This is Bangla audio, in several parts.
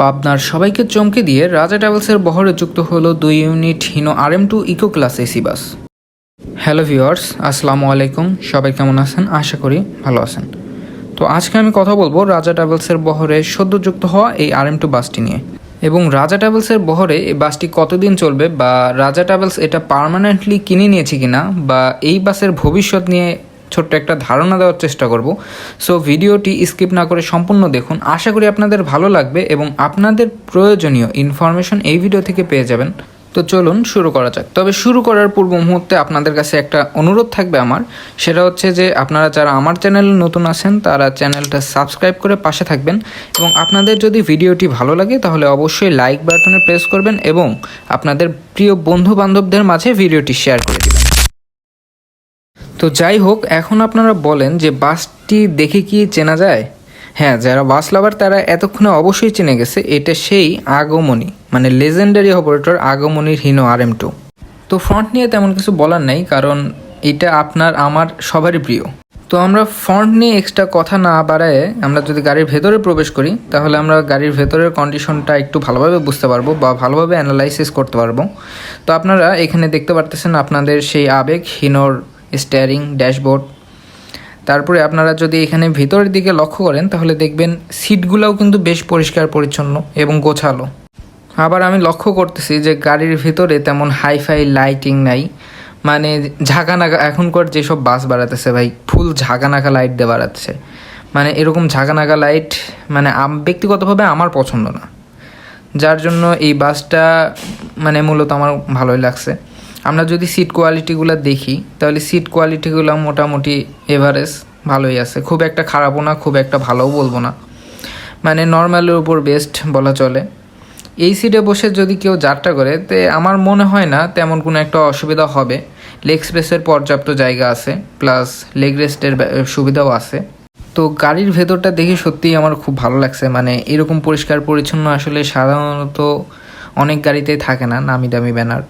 পাবনার সবাইকে চমকে দিয়ে রাজা ট্রাভেলসের বহরে যুক্ত হলো দুই unit Hino R M two eco class AC bus. Hello viewers আসসালামু আলাইকুম। সবাই কেমন আছেন? আশা করি ভালো আছেন। তো আজকে আমি কথা বলব রাজা ট্রাভেলসের বহরে সদ্য যুক্ত হওয়া এই আর এম টু বাসটি নিয়ে। এবং রাজা ট্রাভেলসের বহরে এই বাসটি কতদিন চলবে বা রাজা ট্রাভেলস এটা পার্মানেন্টলি কিনে নিয়েছে কিনা বা এই বাসের ভবিষ্যৎ নিয়ে ছোট্ট একটা ধারণা দেওয়ার চেষ্টা করব। সো ভিডিওটি স্কিপ না করে সম্পূর্ণ দেখুন। আশা করি আপনাদের ভালো লাগবে এবং আপনাদের প্রয়োজনীয় ইনফরমেশন এই ভিডিও থেকে পেয়ে যাবেন। তো চলুন শুরু করা যাক। তবে শুরু করার পূর্ব মুহূর্তে আপনাদের কাছে একটা অনুরোধ থাকবে আমার। সেটা হচ্ছে যে, আপনারা যারা আমার চ্যানেলে নতুন আছেন, তারা চ্যানেলটা সাবস্ক্রাইব করে পাশে থাকবেন এবং আপনাদের যদি ভিডিওটি ভালো লাগে, তাহলে অবশ্যই লাইক বাটনে প্রেস করবেন এবং আপনাদের প্রিয় বন্ধু বান্ধবদের মাঝে ভিডিওটি শেয়ার করে দেবেন। তো যাই হোক, এখন আপনারা বলেন যে বাসটি দেখে কি চেনা যায়? হ্যাঁ যারা বাস লাভার তারা এতক্ষণে অবশ্যই চিনে গেছে, এটা সেই আগমনী মানে লেজেন্ডারি অপারেটর আগমনীর হিনো আর এম টু তো ফ্রন্ট নিয়ে তেমন কিছু বলার নাই, কারণ এটা আপনার, আমার সবারই প্রিয়। তো আমরা ফ্রন্ট নিয়ে এক্সট্রা কথা না বাড়ায় আমরা যদি গাড়ির ভেতরে প্রবেশ করি, তাহলে আমরা গাড়ির ভেতরের কন্ডিশনটা একটু ভালোভাবে বুঝতে পারব বা ভালোভাবে অ্যানালাইসিস করতে পারব। তো আপনারা এখানে দেখতে পারতেছেন আপনাদের সেই আবেগ হিনোর স্টিয়ারিং ড্যাশবোর্ড তারপরে আপনারা যদি এখানে ভিতরের দিকে লক্ষ্য করেন, তাহলে দেখবেন সিটগুলোও কিন্তু বেশ পরিষ্কার পরিচ্ছন্ন এবং গোছালো। আবার আমি লক্ষ্য করতেছি যে গাড়ির ভিতরে তেমন হাইফাই লাইটিং নাই। মানে ঝাঁকানাকা, এখনকার যেসব বাস বাড়াতেছে ভাই, ফুল ঝাঁকানাকা লাইট দিয়ে বাড়াচ্ছে। মানে এরকম ঝাঁকানাকা লাইট মানে ব্যক্তিগতভাবে আমার পছন্দ না। যার জন্য এই বাসটা মানে মূলত আমার ভালোই লাগছে। আমরা যদি সিট কোয়ালিটিগুলো দেখি, তাহলে সিট কোয়ালিটিগুলো মোটামুটি এভারেজ ভালোই আছে। খুব একটা খারাপও না, খুব একটা ভালোও বলব না। মানে নর্মালের উপর বেস্ট বলা চলে। এই সিটে বসে যদি কেউ যাত্রা করে, তে আমার মনে হয় না তেমন কোনো একটা অসুবিধা হবে। লেগ স্পেসের পর্যাপ্ত জায়গা আছে প্লাস লেগ রেস্টের সুবিধাও আছে। তো গাড়ির ভেতরটা দেখে সত্যিই আমার খুব ভালো লাগছে। মানে এরকম পরিষ্কার পরিচ্ছন্ন আসলে সাধারণত অনেক গাড়িতেই থাকে না, নামি দামি ব্যানার।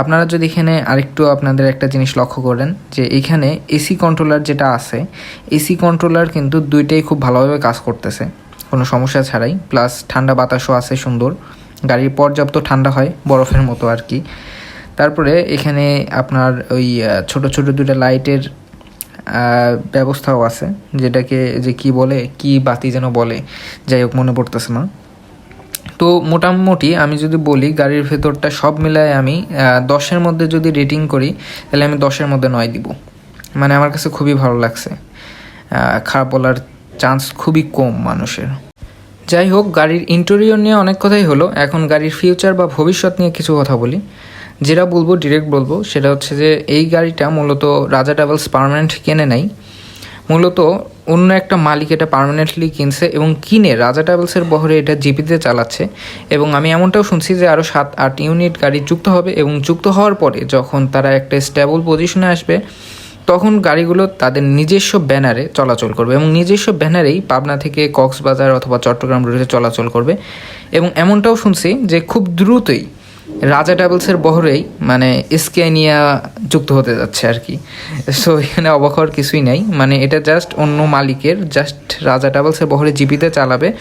আপনারা যদি এখানে আরেকটু আপনাদের একটা জিনিস লক্ষ্য করেন যে এখানে এসি কন্ট্রোলার যেটা আছে এসি কন্ট্রোলার কিন্তু দুইটাই খুব ভালোভাবে কাজ করতেছে। কোনো সমস্যা ছাড়াই। প্লাস ঠান্ডা বাতাসও আছে সুন্দর। গাড়ির পর্যাপ্ত ঠান্ডা হয়, বরফের মতো আর কি। তারপরে এখানে আপনার ওই ছোট ছোট দুটো লাইটের ব্যবস্থাও আছে। যেটাকে, যে কি বলে, কি বাতি যেন বলে, যাই হোক মনে পড়তেছে না। তো মোটামুটি আমি যদি বলি, গাড়ির ভেতরটা সব মিলায় আমি দশের মধ্যে যদি রেটিং করি, তাহলে আমি দশের মধ্যে নয় দিব। মানে আমার কাছে খুবই ভালো লাগছে। খারাপ বলার চান্স খুবই কম মানুষের। যাই হোক, গাড়ির ইন্টেরিয়র নিয়ে অনেক কথাই হলো। এখন গাড়ির ফিউচার বা ভবিষ্যৎ নিয়ে কিছু কথা বলি। যেটা বলব ডিরেক্ট বলব, সেটা হচ্ছে যে, এই গাড়িটা মূলত রাজা ট্রাভেলস পার্মানেন্ট কেনে নাই। মূলত অন্য একটা মালিক এটা পার্মানেন্টলি কিনছে এবং কিনে রাজা ট্রাভেলসের বহরে এটা জিপিতে চালাচ্ছে এবং আমি এমনটাও শুনছি যে আরও সাত, আট ইউনিট গাড়ি যুক্ত হবে এবং যুক্ত হওয়ার পরে যখন তারা একটা স্টেবল পজিশনে আসবে, তখন গাড়িগুলো তাদের নিজস্ব ব্যানারে চলাচল করবে এবং নিজস্ব ব্যানারেই পাবনা থেকে কক্সবাজার অথবা চট্টগ্রাম রুটে চলাচল করবে এবং এমনটাও শুনছি যে খুব দ্রুতই রাজা ডাবলসের বহরেই মানে স্কেনিয়া যুক্ত হতে যাচ্ছে আর কি। সো এখানে অবাক হওয়ার কিছুই নাই। মানে এটা জাস্ট অন্য মালিকের জাস্ট রাজা ট্রাভেলসের বহরে জিপিতে চালাবে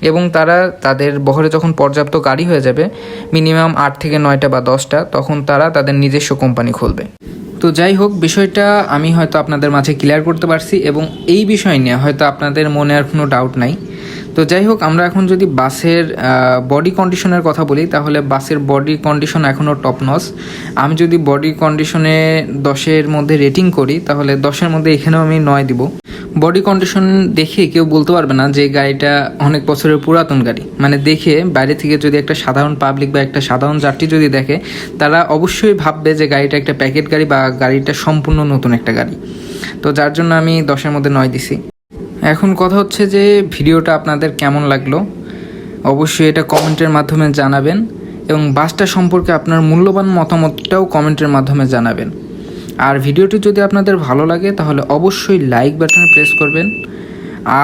এবং তারা তাদের বহরে যখন পর্যাপ্ত গাড়ি হয়ে যাবে মিনিমাম আট থেকে নয়টা বা দশটা, তখন তারা তাদের নিজস্ব কোম্পানি খুলবে। তো যাই হোক, বিষয়টা আমি হয়তো আপনাদের মাঝে ক্লিয়ার করতে পারছি এবং এই বিষয় নিয়ে হয়তো আপনাদের মনে আর কোনো ডাউট নাই। তো যাই হোক, আমরা এখন যদি বাসের বডি কন্ডিশনের কথা বলি, তাহলে বাসের বডি কন্ডিশন এখনও টপ নস আমি যদি বডি কন্ডিশনে দশের মধ্যে রেটিং করি, তাহলে দশের মধ্যে এখানেও আমি নয় দিব। বডি কন্ডিশন দেখে কেউ বলতে পারবে না যে গাড়িটা অনেক বছরের পুরাতন গাড়ি। মানে দেখে বাইরে থেকে যদি একটা সাধারণ পাবলিক বা একটা সাধারণ যাত্রী যদি দেখে, তারা অবশ্যই ভাববে যে গাড়িটা একটা প্যাকেট গাড়ি বা গাড়িটা সম্পূর্ণ নতুন একটা গাড়ি। তো যার জন্য আমি দশের মধ্যে নয় দিছি। এখন কথা হচ্ছে যে ভিডিওটা আপনাদের কেমন লাগল, অবশ্যই এটা কমেন্টের মাধ্যমে জানাবেন এবং বাসটা সম্পর্কে আপনার মূল্যবান মতামতটাও কমেন্টের মাধ্যমে জানাবেন। আর ভিডিওটি যদি আপনাদের ভালো লাগে, তাহলে অবশ্যই লাইক বাটনে প্রেস করবেন।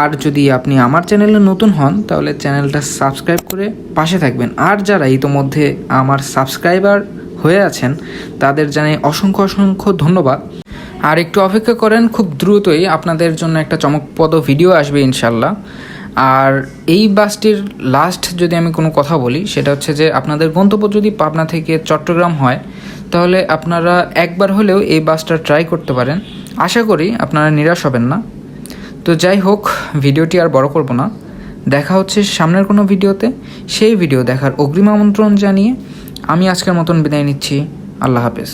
আর যদি আপনি আমার চ্যানেলে নতুন হন, তাহলে চ্যানেলটা সাবস্ক্রাইব করে পাশে থাকবেন। আর যারা ইতোমধ্যে আমার সাবস্ক্রাইবার হয়ে আছেন, তাদের জানাই অসংখ্য অসংখ্য ধন্যবাদ। আর একটু অপেক্ষা করেন, খুব দ্রুতই আপনাদের জন্য একটা চমকপ্রদ ভিডিও আসবে ইনশাল্লাহ। আর এই বাসটির লাস্ট যদি আমি কোনো কথা বলি, সেটা হচ্ছে যে আপনাদের গন্তব্য যদি পাবনা থেকে চট্টগ্রাম হয়, তাহলে আপনারা একবার হলেও এই বাসটা ট্রাই করতে পারেন। আশা করি আপনারা নিরাশ হবেন না। তো যাই হোক ভিডিওটি আর বড় করব না। দেখা হচ্ছে সামনের কোনো ভিডিওতে সেই ভিডিও দেখার অগ্রিম আমন্ত্রণ জানিয়ে আমি আজকের মতন বিদায় নিচ্ছি। আল্লাহ হাফেজ।